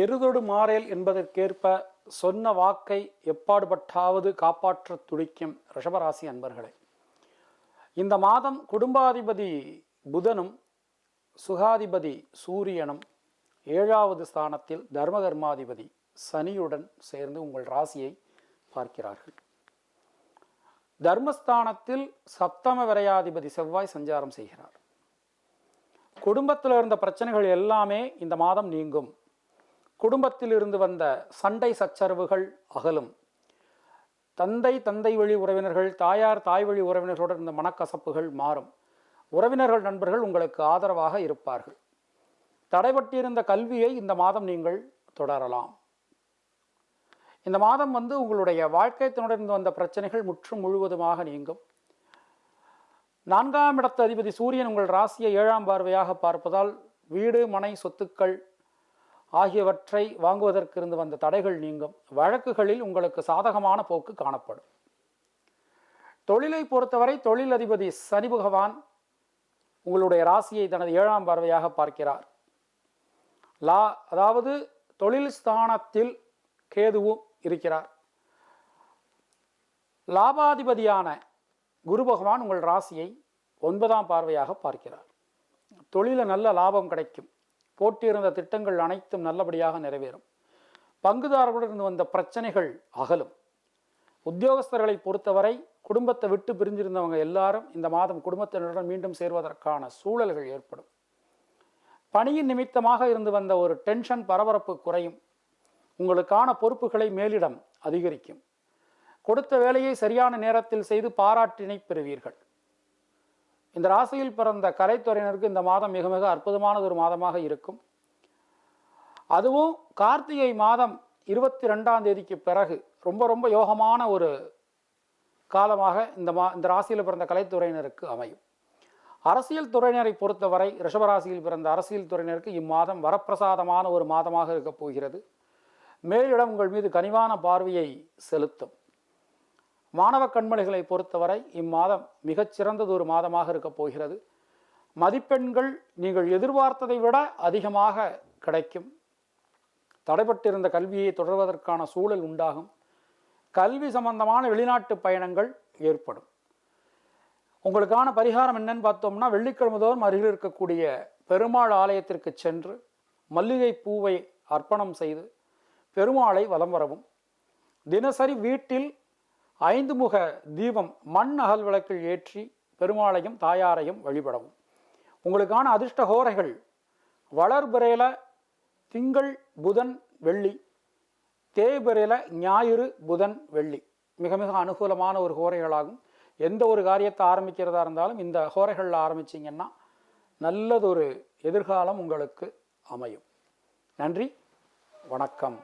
எருதொடு மாறேல் என்பதற்கேற்ப சொன்ன வாக்கை எப்பாடுபட்டாவது காப்பாற்ற துடிக்கும் ரிஷபராசி அன்பர்களே. இந்த மாதம் குடும்பாதிபதி புதனும் சுகாதிபதி சூரியனும் ஏழாவது ஸ்தானத்தில் தர்மகர்மாதிபதி சனியுடன் சேர்ந்து உங்கள் ராசியை பார்க்கிறார்கள். தர்மஸ்தானத்தில் சப்தம விரையாதிபதி செவ்வாய் சஞ்சாரம் செய்கிறார். குடும்பத்தில் இருந்த பிரச்சனைகள் எல்லாமே இந்த மாதம் நீங்கும். குடும்பத்தில் இருந்து வந்த சண்டை சச்சரவுகள் அகலும். தந்தை தந்தை வழி உறவினர்கள் தாயார் தாய் வழி உறவினர்களுடன் இருந்த மனக்கசப்புகள் மாறும். உறவினர்கள் நண்பர்கள் உங்களுக்கு ஆதரவாக இருப்பார்கள். தடைபட்டிருந்த கல்வியை இந்த மாதம் நீங்கள் தொடரலாம். இந்த மாதம் வந்து உங்களுடைய வாழ்க்கை தொடர்ந்து வந்த பிரச்சனைகள் முற்றும் முழுவதுமாக நீங்கும். நான்காம் இடத்த அதிபதி சூரியன் உங்கள் ராசியை ஏழாம் பார்வையாக பார்ப்பதால் வீடு மனை சொத்துக்கள் ஆகியவற்றை வாங்குவதற்கிருந்து வந்த தடைகள் நீங்கும். வழக்குகளில் உங்களுக்கு சாதகமான போக்கு காணப்படும். தொழிலை பொறுத்தவரை தொழில் அதிபதி சனி பகவான் உங்களுடைய ராசியை தனது ஏழாம் பார்வையாக பார்க்கிறார். லா அதாவது தொழில் ஸ்தானத்தில் கேதுவும் இருக்கிறார். லாபாதிபதியான குரு பகவான் உங்கள் ராசியை ஒன்பதாம் பார்வையாக பார்க்கிறார். தொழில நல்ல லாபம் கிடைக்கும். போட்டியிருந்த திட்டங்கள் அனைத்தும் நல்லபடியாக நிறைவேறும். பங்குதாரர்களுடன் இருந்து வந்த பிரச்சனைகள் அகலும். உத்தியோகஸ்தர்களை பொறுத்தவரை குடும்பத்தை விட்டு பிரிஞ்சிருந்தவங்க எல்லாரும் இந்த மாதம் குடும்பத்தினருடன் மீண்டும் சேர்வதற்கான சூழல்கள் ஏற்படும். பணியின் நிமித்தமாக இருந்து வந்த ஒரு டென்ஷன் பரபரப்பு குறையும். உங்களுக்கான பொறுப்புகளை மேலிடம் அதிகரிக்கும். கொடுத்த வேலையை சரியான நேரத்தில் செய்து பாராட்டினை பெறுவீர்கள். இந்த ராசியில் பிறந்த கலைத்துறையினருக்கு இந்த மாதம் மிக மிக அற்புதமானது ஒரு மாதமாக இருக்கும். அதுவும் கார்த்திகை மாதம் இருபத்தி ரெண்டாம் தேதிக்கு பிறகு ரொம்ப ரொம்ப யோகமான ஒரு காலமாக இந்த மா இந்த ராசியில் பிறந்த கலைத்துறையினருக்கு அமையும். அரசியல் துறையினரை பொறுத்தவரை ரிஷபராசியில் பிறந்த அரசியல் துறையினருக்கு இம்மாதம் வரப்பிரசாதமான ஒரு மாதமாக இருக்கப் போகிறது. மேலிடம் உங்கள் மீது கனிவான பார்வையை செலுத்தும். மாணவ கண்மணிகளை பொறுத்தவரை இம்மாதம் மிகச்சிறந்தது ஒரு மாதமாக இருக்கப் போகிறது. மதிப்பெண்கள் நீங்கள் எதிர்பார்த்ததை விட அதிகமாக கிடைக்கும். தடைபட்டிருந்த கல்வியை தொடர்வதற்கான சூழல் உண்டாகும். கல்வி சம்பந்தமான வெளிநாட்டு பயணங்கள் ஏற்படும். உங்களுக்கான பரிகாரம் என்னன்னு பார்த்தோம்னா வெள்ளிக்கிழமை தோறும் அருகில் இருக்கக்கூடிய பெருமாள் ஆலயத்திற்கு சென்று மல்லிகை பூவை அர்ப்பணம் செய்து பெருமாளை வலம் வரவும். தினசரி வீட்டில் ஐந்து முக தீபம் மண் அகல் விளக்கில் ஏற்றி பெருமாளையும் தாயாரையும் வழிபடவும். உங்களுக்கான அதிர்ஷ்ட ஹோரைகள் வளர்பிறையில திங்கள் புதன் வெள்ளி தேய்பிறையில ஞாயிறு புதன் வெள்ளி. மிக மிக அனுகூலமான ஒரு ஹோரைகளாகும் எந்த ஒரு காரியத்தை ஆரம்பிக்கிறதா இருந்தாலும் இந்த ஹோரைகளில் ஆரம்பிச்சிங்கன்னா நல்லதொரு எதிர்காலம் உங்களுக்கு அமையும். நன்றி வணக்கம்.